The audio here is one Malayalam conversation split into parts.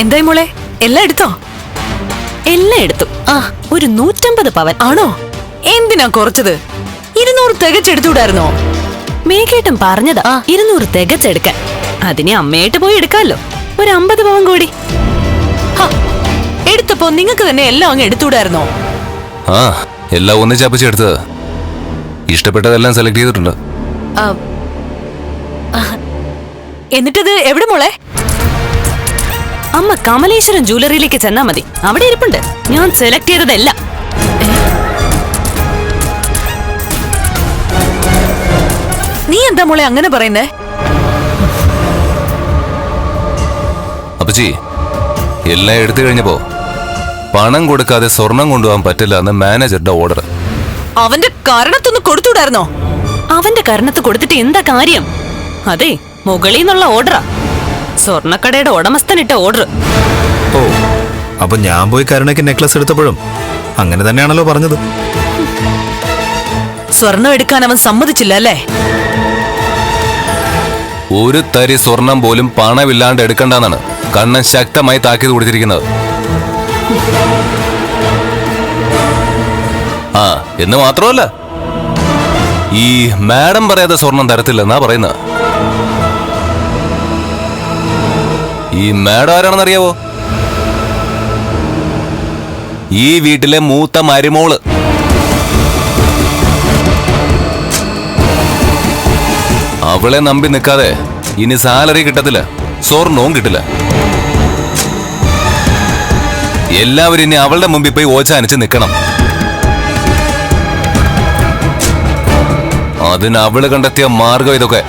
എന്തായി മോളെ? എല്ലാം എടുത്തോ? എല്ലാം എടുത്തു. ആ ഒരു നൂറ്റമ്പത് പവൻ. ആണോ? എന്തിനാ കുറച്ചത്? ഇരുന്നൂറ് തികച്ചെടുത്തുകൂടായിരുന്നോ മേഘേട്ടൻ പറഞ്ഞതാ ഇരുന്നൂറ് തികച്ചെടുക്കാൻ അതിനെ അമ്മയായിട്ട് പോയി എടുക്കാമല്ലോ. ഒരു അമ്പത് പവൻ കൂടി. എടുത്തപ്പോ നിങ്ങക്ക് തന്നെ എല്ലാം അങ്ങ് എടുത്തുകൂടായിരുന്നോ ആ എല്ലാം ഒന്നിച്ചപ്പിച്ച് എടുത്തത്. ഇഷ്ടപ്പെട്ടതെല്ലാം സെലക്ട് ചെയ്തിട്ടുണ്ട്. എന്നിട്ടത് എവിടെ മോളെ? അമ്മ കമലേശ്വരം ജ്വല്ലറിയിലേക്ക് ചെന്നാ മതി. അവിടെ ഇരിപ്പുണ്ട്. ഞാൻ സെലക്ട് ചെയ്തതെല്ലാം. നീ എന്താ മോളെ അങ്ങനെ പറയുന്നേ? അപ്പച്ചി എല്ലാം എടുത്തു കഴിഞ്ഞപ്പോ പണം കൊടുക്കാതെ സ്വർണം കൊണ്ടുപോകാൻ പറ്റില്ല എന്ന് മാനേജറുടെ ഓർഡർ അവന്റെ കാരണത്തൊന്ന് കൊടുത്തുവിടായിരുന്നോ? അവന്റെ കാരണത്ത് കൊടുത്തിട്ട് എന്താ കാര്യം? അതെ മുകളിൽ നിന്നുള്ള ഓർഡറാ സ്വർണക്കടയുടെ ഉടമസ്ഥനിട്ട ഓർഡർ. ഓ അപ്പൊ ഞാൻ പോയി കരുണയ്ക്ക് നെക്ലസ് എടുത്തപ്പോഴും അങ്ങനെ തന്നെയാണല്ലോ പറഞ്ഞത്. സ്വർണം എടുക്കാൻ അവൻ സമ്മതിച്ചില്ല അല്ലേ? ഒരു തരി സ്വർണം പോലും പണമില്ലാണ്ട് എടുക്കണ്ടെന്നാണ് കണ്ണൻ ശക്തമായി താക്കീത് കൊടുത്തിരിക്കുന്നത്. ആ എന്ന് മാത്രമല്ല ഈ മാഡം പറയാതെ സ്വർണം തരത്തില്ലെന്നാ പറയുന്നത്. ഈ മാഡം ആരാണെന്ന് അറിയാവോ ഈ വീട്ടിലെ മൂത്ത മരുമോൾ. അവളെ നമ്പി നിൽക്കാതെ ഇനി സാലറി കിട്ടത്തില്ല സ്വർണവും കിട്ടില്ല. എല്ലാവരും ഇനി അവളുടെ മുമ്പിൽ പോയി ഓച്ചാനിച്ച് നിൽക്കണം. അതിന് അവൾ കണ്ടെത്തിയ മാർഗം ഇതൊക്കെ.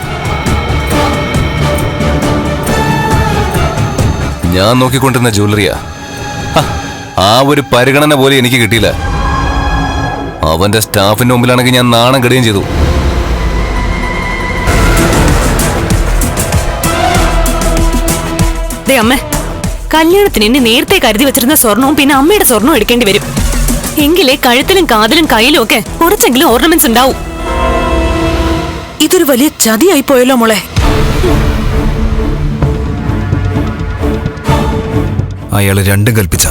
ഞാൻ നോക്കിക്കൊണ്ടിരുന്ന ജ്വല്ലറിയാ. ആ ഒരു പരിഗണന പോലെ എനിക്ക് കിട്ടിയില്ല. അവന്റെ സ്റ്റാഫിന്റെ മുമ്പിലാണെങ്കിൽ ഞാൻ നാണം കെടുകയും ചെയ്തു. ദേ അമ്മ കല്യാണത്തിന് എന്നെ നേരത്തെ കരുതി വെച്ചിരുന്ന സ്വർണവും പിന്നെ അമ്മയുടെ സ്വർണവും എടുക്കേണ്ടി വരും. എങ്കിലേ കഴുത്തിലും കാതിലും കയ്യിലും ഒക്കെ കുറച്ചെങ്കിലും ഓർണമെന്റ്സ് ഉണ്ടാവും. ഇതൊരു വലിയ ചതിയായി പോയല്ലോ മോളെ. അയാൾ രണ്ടും കൽപ്പിച്ച.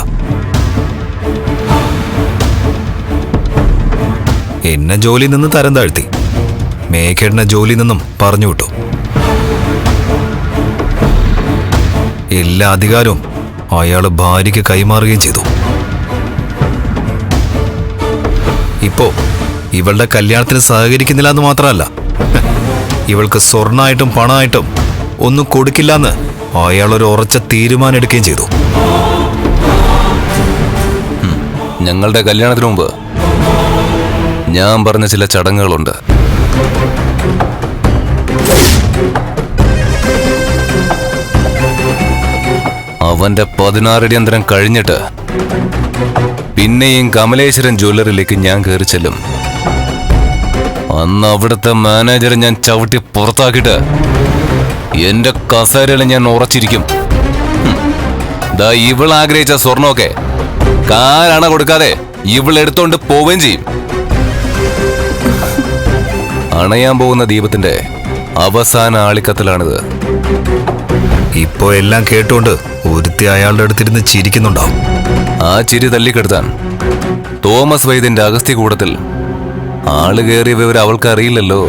എന്നെ ജോലി നിന്ന് തരം താഴ്ത്തി. മേഘേടനെ ജോലി നിന്നും പറഞ്ഞു വിട്ടു. എല്ലാ അധികാരവും അയാൾ ഭാര്യയ്ക്ക് കൈമാറുകയും ചെയ്തു. ഇപ്പോ ഇവളുടെ കല്യാണത്തിന് സഹകരിക്കുന്നില്ല എന്ന് മാത്രമല്ല ഇവൾക്ക് സ്വർണമായിട്ടും പണമായിട്ടും ഒന്നും കൊടുക്കില്ലെന്ന് അയാൾ ഒരു ഉറച്ച തീരുമാനം എടുക്കുകയും ചെയ്തു ഞങ്ങളുടെ കല്യാണത്തിന് മുമ്പ് ഞാൻ പറഞ്ഞ ചില ചടങ്ങുകളുണ്ട്. അവന്റെ പതിനാറടി അന്തരം കഴിഞ്ഞിട്ട് പിന്നെയും കമലേശ്വരൻ ജ്വല്ലറിയിലേക്ക് ഞാൻ കയറി ചെല്ലും. അന്ന് അവിടുത്തെ മാനേജറെ ഞാൻ ചവിട്ടി പുറത്താക്കിയിട്ട് എന്റെ കസേരയിൽ ഞാൻ ഉറച്ചിരിക്കും. ദാ ഇവൾ ആഗ്രഹിച്ച സ്വർണമൊക്കെ കാരണ കൊടുക്കാതെ ഇവൾ എടുത്തോണ്ട് പോവുകയും ചെയ്യും. അണയാൻ പോകുന്ന ദീപത്തിന്റെ അവസാന ആളിക്കത്തിലാണിത്. ഇപ്പോ എല്ലാം കേട്ടുകൊണ്ട് ഒരുത്തി അയാളുടെ അടുത്തിരുന്ന് ചിരിക്കുന്നുണ്ടാവും. ആ ചിരി തല്ലിക്കെടുത്താൻ തോമസ് വൈദ്യന്റെ അഗസ്ത്യ കൂടത്തിൽ ആൾ കയറിയ വിവരം അവൾക്ക് അറിയില്ലല്ലോ.